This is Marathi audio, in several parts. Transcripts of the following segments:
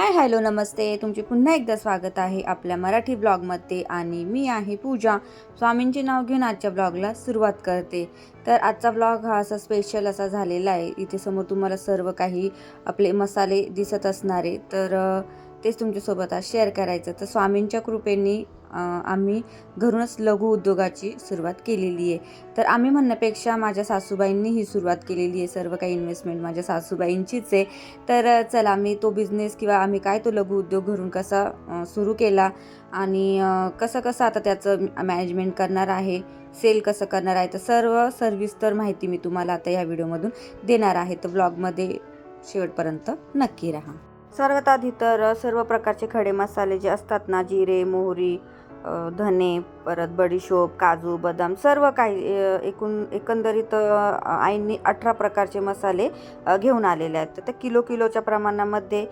हाय हॅलो नमस्ते. तुमचे पुन्हा एकदा स्वागत आहे आपल्या मराठी ब्लॉगमध्ये आणि मी आहे पूजा. स्वामींचे नाव घेऊन आजच्या ब्लॉगला सुरुवात करते. तर आजचा ब्लॉग हा असा स्पेशल असा झालेला आहे. इथे समोर तुम्हाला सर्व काही आपले मसाले दिसत असणारे तर तेच तुमच्यासोबत आज शेअर करायचं. तर स्वामींच्या कृपेने आम्ही घरूनच लघु उद्योगाची सुरुवात केलेली आहे. तर आम्ही म्हणण्यापेक्षा माझ्या सासूबाईंनी ही सुरुवात केलेली आहे. सर्व काही इन्व्हेस्टमेंट माझ्या सासूबाईंचीच आहे. तर चला मी तो बिझनेस किंवा आम्ही काय तो लघु उद्योग घरून कसा सुरू केला आणि कसं कसं आता त्याचं मॅनेजमेंट करणार आहे सेल कसं करणार आहे तर सर्व सर्विस्तर माहिती मी तुम्हाला आता या व्हिडिओमधून देणार आहे. तर ब्लॉगमध्ये शेवटपर्यंत नक्की राहा. सर्वात आधी तर सर्व प्रकारचे खडे मसाले जे असतात ना जिरे मोहरी धने परत बडीशोप काजू बदाम सर्व काही एकूण एकंदरीत आईंनी अठरा प्रकारचे मसाले घेऊन आलेले आहेत. तर ते किलो किलोच्या प्रमाणामध्ये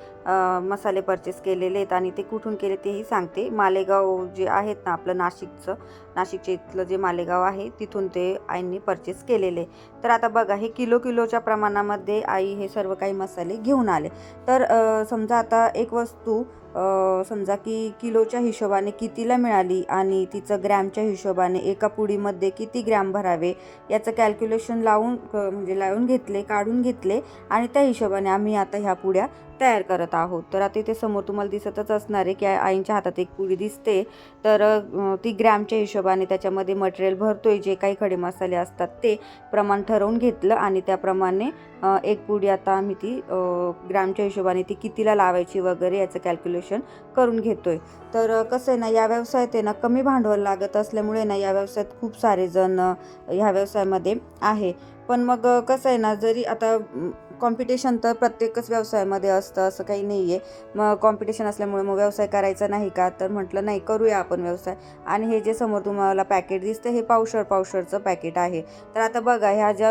मसाले परचेस केलेले आहेत आणि ते कुठून केले तेही सांगते. मालेगाव जे आहेत ना आपलं नाशिकचं नाशिकच्या इथलं जे मालेगाव आहे तिथून ते आईंनी परचेस केलेले. तर आता बघा हे किलो किलोच्या प्रमाणामध्ये आई हे सर्व काही मसाले घेऊन आले. तर समजा आता एक वस्तू समजा की किलोच्या हिशोबाने कितीला मिळाली आणि तिचं ग्रॅमच्या हिशोबाने एका पुडीमध्ये किती ग्रॅम भरावे याचं कॅल्क्युलेशन लावून म्हणजे लावून घेतले काढून घेतले आणि त्या हिशोबाने आम्ही आता ह्या पुड्या तयार करत आहोत. तर आता इथे समोर तुम्हाला दिसतच असणार आहे की आईंच्या हातात एक पुडी दिसते. तर ती ग्रॅमच्या हिशोबाने त्याच्यामध्ये मटेरियल भरतोय जे काही खडे मसाले असतात ते प्रमाण ठरवून घेतलं आणि त्याप्रमाणे एक पुडी आता आम्ही ती ग्रॅमच्या हिशोबाने ती कितीला लावायची वगैरे याचं कॅल्क्युलेशन करून घेतोय. तर कसं आहे ना या व्यवसायात आहे ना कमी भांडवल लागत असल्यामुळे ना या व्यवसायात खूप सारे जण ह्या व्यवसायामध्ये आहे. पण मग कसं आहे ना जरी आता कॉम्पिटिशन तर प्रत्येकच व्यवसायामध्ये असतं असं काही नाही आहे मग कॉम्पिटिशन असल्यामुळे मग व्यवसाय करायचा नाही का? तर म्हटलं नाही करूया आपण व्यवसाय. आणि हे जे समोर तुम्हाला पॅकेट दिसतं हे पावशर पावशरचं पॅकेट आहे. तर आता बघा ह्या ज्या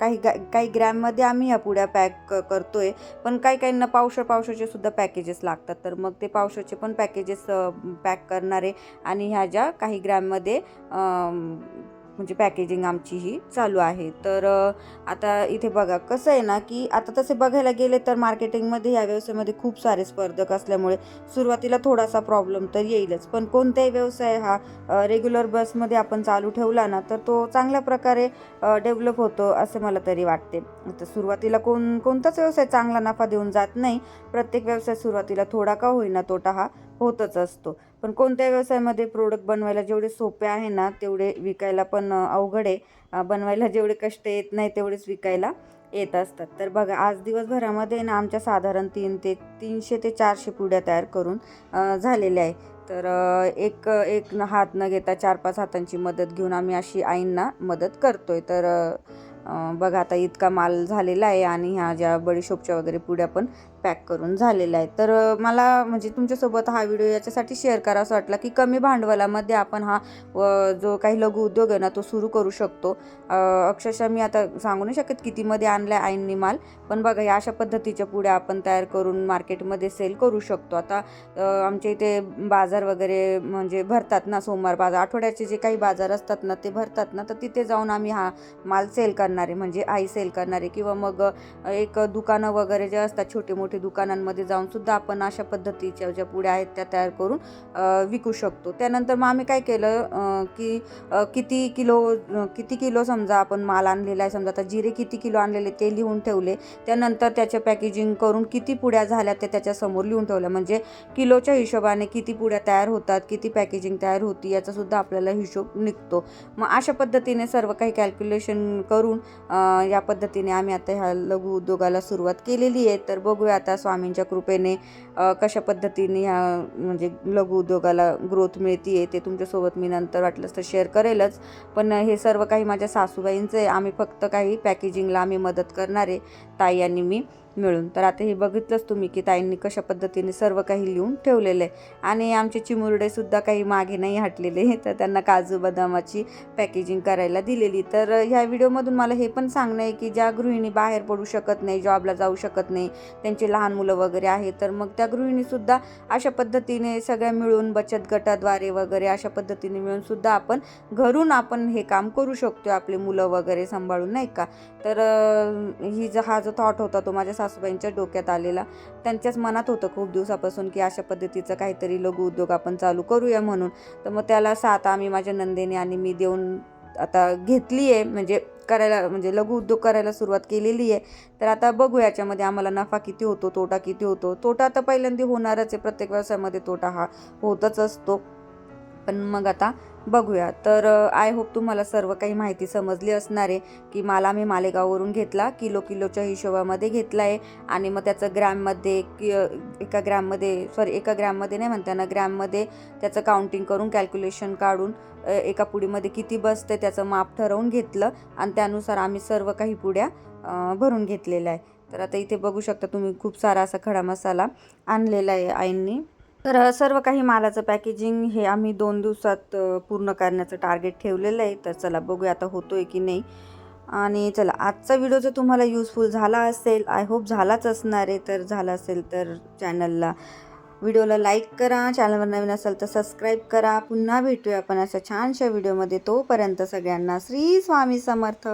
काही गा- काही ग्रॅममध्ये आम्ही ह्या पुड्या पॅक करतो आहे पण काही काहींना पावशर पावशरचे सुद्धा पॅकेजेस लागतात. तर मग ते पावशरचे पण पॅकेजेस पॅक करणारे आणि ह्या ज्या काही ग्रॅममध्ये म्हणजे पॅकेजिंग आमची ही चालू आहे. तर आता इथे बघा कसं आहे ना की आता तसे बघायला गेले तर मार्केटिंगमध्ये या व्यवसायामध्ये खूप सारे स्पर्धक असल्यामुळे सुरुवातीला थोडासा प्रॉब्लेम तर येईलच. पण कोणताही व्यवसाय हा रेग्युलर बसमध्ये आपण चालू ठेवला ना तर तो चांगल्या प्रकारे डेव्हलप होतो असं मला तरी वाटते. तर सुरुवातीला कोण कोणताच व्यवसाय चांगला नफा देऊन जात नाही. प्रत्येक व्यवसाय सुरुवातीला थोडा का होईना तोटा हा होतच असतो. पण कोणत्या व्यवसायामध्ये प्रोडक्ट बनवायला जेवढे सोपे आहे ना तेवढे विकायला पण अवघड आहे. बनवायला जेवढे कष्ट येत नाही तेवढेच विकायला येत असतात. तर बघा आज दिवसभरामध्ये ना आमच्या साधारण तीन ते तीनशे ते चारशे पुड्या तयार करून झालेल्या आहे. तर एक एक न हात न घेता चार पाच हातांची मदत घेऊन आम्ही अशी आईंना मदत करतोय. तर बघा आता इतका माल झालेला आहे आणि ह्या ज्या बडीशोपच्या वगैरे पुड्या पण पॅक करून झालेल्या आहेत. तर मला म्हणजे तुमच्यासोबत हा व्हिडिओ याच्यासाठी शेअर करा असं वाटला की कमी भांडवलामध्ये आपण हा व जो काही लघु उद्योग आहे ना तो सुरू करू शकतो. अक्षरशः मी आता सांगू नाही शकत कितीमध्ये आणलाय आईंनी माल पण बघा या अशा पद्धतीच्या पुढे आपण तयार करून मार्केटमध्ये सेल करू शकतो. आता आमच्या इथे बाजार वगैरे म्हणजे भरतात ना सोमवार बाजार आठवड्याचे जे काही बाजार असतात ना ते भरतात ना तर तिथे जाऊन आम्ही हा माल सेल करणार म्हणजे आई सेल करणारे किंवा मग एक दुकानं वगैरे जे असतात छोटे मोठे दुकानांमध्ये जाऊन सुद्धा आपण अशा पद्धतीच्या ज्या पुड्या आहेत त्या तयार करून विकू शकतो. त्यानंतर मग आम्ही काय केलं की किती किलो किती किलो समजा आपण माल आणलेला आहे समजा आता जिरे किती किलो आणलेले ते लिहून ठेवले. त्यानंतर त्याचे पॅकेजिंग करून किती पुड्या झाल्या ते त्याच्यासमोर लिहून ठेवल्या. म्हणजे किलोच्या हिशोबाने किती पुड्या तयार होतात किती पॅकेजिंग तयार होती याचा सुद्धा आपल्याला हिशोब निघतो. मग अशा पद्धतीने सर्व काही कॅल्क्युलेशन करून या पद्धतीने आम्ही आता ह्या लघु उद्योगाला सुरुवात केलेली आहे. तर बघूया आता स्वामींच्या कृपेने कशा पद्धतीने ह्या म्हणजे लघु उद्योगाला ग्रोथ मिळते ते तुमच्यासोबत मी नंतर वाटलंच तर शेअर करेलच. पण हे सर्व काही माझ्या सासूबाईंचं आहे. आम्ही फक्त काही पॅकेजिंगला आम्ही मदत करणार आहे. ताई आणि मी मिळून. तर आता हे बघितलंच तुम्ही की ताईंनी कशा पद्धतीने सर्व काही लिहून ठेवलेलं आहे. आणि आमचे चिमुरडेसुद्धा काही मागे नाही हटलेले तर त्यांना काजू बदामाची पॅकेजिंग करायला दिलेली. तर ह्या व्हिडिओमधून मला हे पण सांगणं आहे की ज्या गृहिणी बाहेर पडू शकत नाही जॉबला जाऊ शकत नाही त्यांची लहान मुलं वगैरे आहेत तर मग त्या गृहिणीसुद्धा अशा पद्धतीने सगळ्या मिळून बचत गटाद्वारे वगैरे अशा पद्धतीने मिळूनसुद्धा आपण घरून आपण हे काम करू शकतो आपले मुलं वगैरे सांभाळून नाही का? तर ही ज हा जो थॉट होता तो माझ्या सासूबाईंच्या डोक्यात आलेला. त्यांच्याच मनात होतं खूप दिवसापासून की अशा पद्धतीचं काहीतरी लघु उद्योग आपण चालू करूया म्हणून. तर मग त्याला साथ आम्ही माझ्या नंदेने आणि मी देऊन आता घेतली आहे म्हणजे करायला म्हणजे लघु उद्योग करायला सुरुवात केलेली आहे तर आता बघू याच्यामध्ये आम्हाला नफा किती होतो तोटा किती होतो. तोटा तर पहिल्यांदा होणारच आहे प्रत्येक व्यवसायामध्ये तोटा हा होतच असतो. पण मग आता बघूया. तर आय होप तुम्हाला सर्व काही माहिती समजली असणार आहे की माल आम्ही मालेगाववरून घेतला किलो किलोच्या हिशोबामध्ये घेतला आहे आणि मग त्याचं ग्रॅममध्ये कि एका ग्रॅममध्ये सॉरी एका ग्रॅममध्ये नाही म्हणताना ग्रॅममध्ये त्याचं काउंटिंग करून कॅल्क्युलेशन काढून एका पुडीमध्ये किती बसते त्याचं माप ठरवून घेतलं आणि त्यानुसार आम्ही सर्व काही पुड्या भरून घेतलेल्या आहे. तर आता इथे बघू शकता तुम्ही खूप सारा असा खडा मसाला आणलेला आहे आईंनी. तर सर्व काही मालाचं पॅकेजिंग हे आम्ही दोन दिवसात पूर्ण करण्याचं टार्गेट ठेवलेलं आहे. तर चला बघूया आता होतोय की नाही. आणि चला आजचा व्हिडिओ जर तुम्हाला युजफुल झाला असेल आय होप झालाच असणार आहे. तर झाला असेल तर चॅनलला व्हिडिओला लाईक करा. चॅनलवर नवीन असेल तर सबस्क्राईब करा. पुन्हा भेटूया आपण अशा छानशा व्हिडिओमध्ये. तोपर्यंत सगळ्यांना श्री स्वामी समर्थ.